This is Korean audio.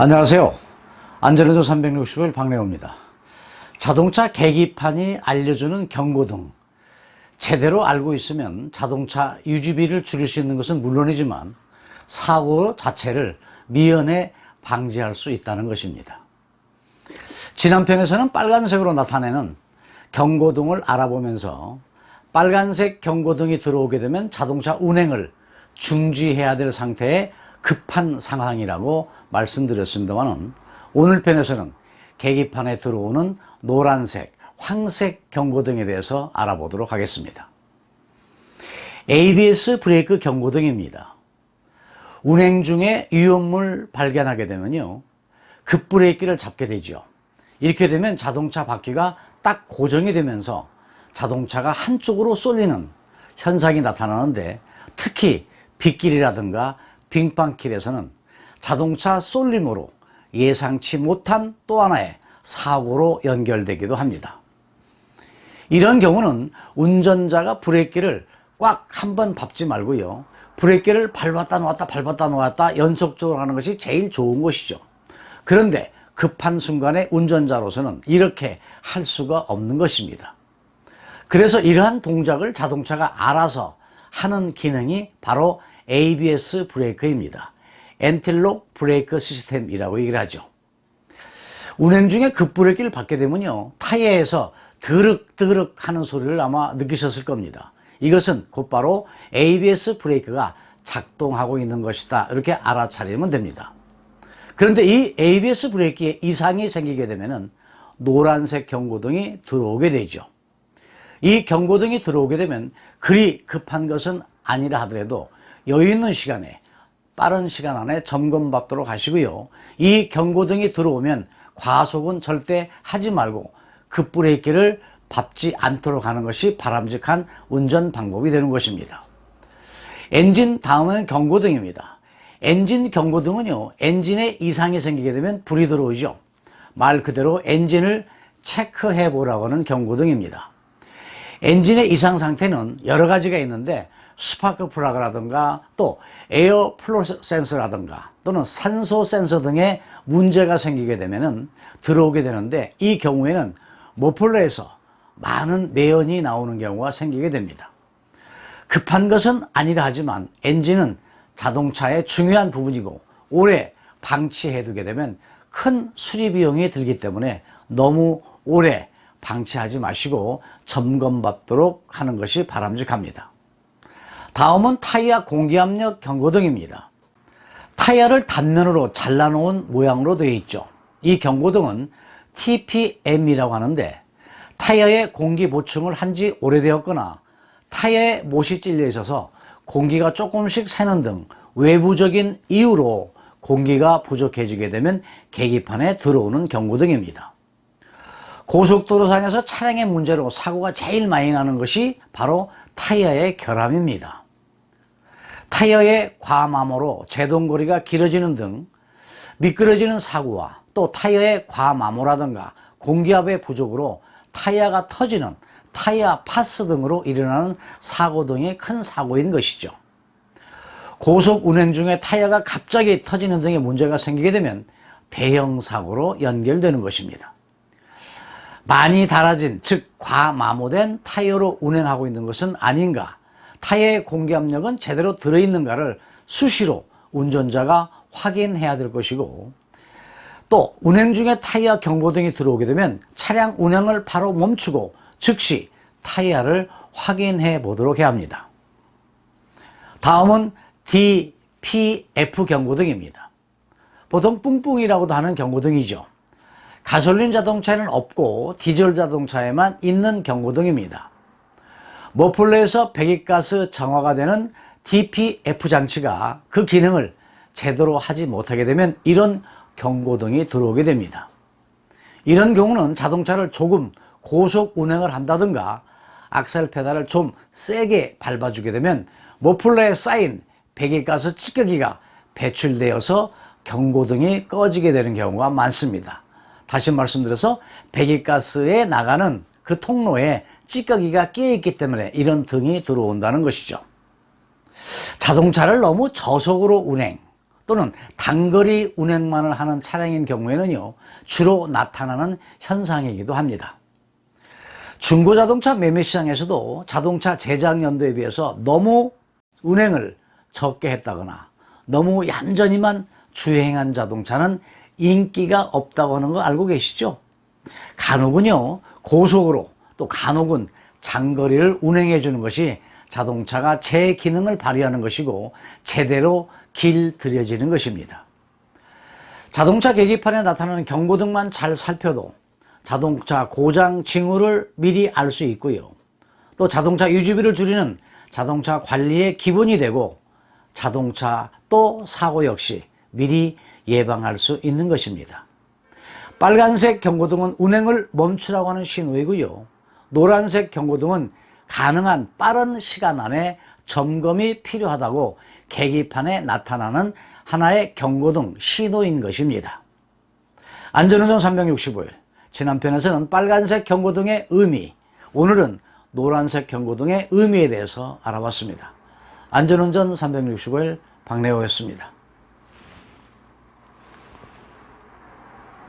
안녕하세요. 안전운전 365일 박래호입니다. 자동차 계기판이 알려주는 경고등. 제대로 알고 있으면 자동차 유지비를 줄일 수 있는 것은 물론이지만 사고 자체를 미연에 방지할 수 있다는 것입니다. 지난 편에서는 빨간색으로 나타내는 경고등을 알아보면서 빨간색 경고등이 들어오게 되면 자동차 운행을 중지해야 될 상태의 급한 상황이라고 말씀드렸습니다만은 오늘 편에서는 계기판에 들어오는 노란색, 황색 경고등에 대해서 알아보도록 하겠습니다. ABS 브레이크 경고등입니다. 운행 중에 위험물 발견하게 되면요. 급브레이크를 잡게 되죠. 이렇게 되면 자동차 바퀴가 딱 고정이 되면서 자동차가 한쪽으로 쏠리는 현상이 나타나는데 특히 빗길이라든가 빙판길에서는 자동차 쏠림으로 예상치 못한 또 하나의 사고로 연결되기도 합니다. 이런 경우는 운전자가 브레이크를 꽉 한 번 밟지 말고요. 브레이크를 밟았다 놓았다 밟았다 놓았다 연속적으로 하는 것이 제일 좋은 것이죠. 그런데 급한 순간에 운전자로서는 이렇게 할 수가 없는 것입니다. 그래서 이러한 동작을 자동차가 알아서 하는 기능이 바로 ABS 브레이크입니다. 엔틸록 브레이크 시스템이라고 얘기를 하죠. 운행 중에 급브레이크를 받게 되면요. 타이어에서 드륵드륵 하는 소리를 아마 느끼셨을 겁니다. 이것은 곧바로 ABS 브레이크가 작동하고 있는 것이다. 이렇게 알아차리면 됩니다. 그런데 이 ABS 브레이크에 이상이 생기게 되면은 노란색 경고등이 들어오게 되죠. 이 경고등이 들어오게 되면 그리 급한 것은 아니라 하더라도 여유 있는 시간에 빠른 시간 안에 점검받도록 하시고요. 이 경고등이 들어오면 과속은 절대 하지 말고 급브레이크를 밟지 않도록 하는 것이 바람직한 운전 방법이 되는 것입니다. 엔진 다음은 경고등입니다. 엔진 경고등은요, 엔진에 이상이 생기게 되면 불이 들어오죠. 말 그대로 엔진을 체크해 보라고 하는 경고등입니다. 엔진의 이상 상태는 여러 가지가 있는데 스파크 플러그라든가 또 에어 플로 센서라든가 또는 산소 센서 등의 문제가 생기게 되면은 들어오게 되는데 이 경우에는 모플러에서 많은 내연이 나오는 경우가 생기게 됩니다. 급한 것은 아니라 하지만 엔진은 자동차의 중요한 부분이고 오래 방치해 두게 되면 큰 수리 비용이 들기 때문에 너무 오래 방치하지 마시고 점검받도록 하는 것이 바람직합니다. 다음은 타이어 공기압력 경고등입니다. 타이어를 단면으로 잘라놓은 모양으로 되어 있죠. 이 경고등은 TPM이라고 하는데 타이어에 공기 보충을 한 지 오래되었거나 타이어에 못이 찔려 있어서 공기가 조금씩 새는 등 외부적인 이유로 공기가 부족해지게 되면 계기판에 들어오는 경고등입니다. 고속도로상에서 차량의 문제로 사고가 제일 많이 나는 것이 바로 타이어의 결함입니다. 타이어의 과마모로 제동거리가 길어지는 등 미끄러지는 사고와 또 타이어의 과마모라든가 공기압의 부족으로 타이어가 터지는 타이어 파스 등으로 일어나는 사고 등이 큰 사고인 것이죠. 고속 운행 중에 타이어가 갑자기 터지는 등의 문제가 생기게 되면 대형 사고로 연결되는 것입니다. 많이 닳아진 즉 과마모된 타이어로 운행하고 있는 것은 아닌가 타이어의 공기압력은 제대로 들어있는가를 수시로 운전자가 확인해야 될 것이고 또 운행 중에 타이어 경고등이 들어오게 되면 차량 운행을 바로 멈추고 즉시 타이어를 확인해 보도록 해야 합니다. 다음은 DPF 경고등입니다. 보통 뿡뿡이라고도 하는 경고등이죠. 가솔린 자동차에는 없고 디젤 자동차에만 있는 경고등입니다. 머플러에서 배기가스 정화가 되는 DPF 장치가 그 기능을 제대로 하지 못하게 되면 이런 경고등이 들어오게 됩니다. 이런 경우는 자동차를 조금 고속 운행을 한다든가 악셀 페달을 좀 세게 밟아주게 되면 머플러에 쌓인 배기가스 찌꺼기가 배출되어서 경고등이 꺼지게 되는 경우가 많습니다. 다시 말씀드려서 배기가스에 나가는 그 통로에 찌꺼기가 끼어있기 때문에 이런 등이 들어온다는 것이죠. 자동차를 너무 저속으로 운행 또는 단거리 운행만을 하는 차량인 경우에는요, 주로 나타나는 현상이기도 합니다. 중고자동차 매매 시장에서도 자동차 제작 연도에 비해서 너무 운행을 적게 했다거나 너무 얌전히만 주행한 자동차는 인기가 없다고 하는 거 알고 계시죠? 간혹은요, 고속으로 또 간혹은 장거리를 운행해 주는 것이 자동차가 제 기능을 발휘하는 것이고 제대로 길들여지는 것입니다. 자동차 계기판에 나타나는 경고등만 잘 살펴도 자동차 고장 징후를 미리 알 수 있고요. 또 자동차 유지비를 줄이는 자동차 관리의 기본이 되고 자동차 또 사고 역시 미리 예방할 수 있는 것입니다. 빨간색 경고등은 운행을 멈추라고 하는 신호이고요. 노란색 경고등은 가능한 빠른 시간 안에 점검이 필요하다고 계기판에 나타나는 하나의 경고등 신호인 것입니다. 안전운전 365일 지난 편에서는 빨간색 경고등의 의미, 오늘은 노란색 경고등의 의미에 대해서 알아봤습니다. 안전운전 365일 박래호였습니다.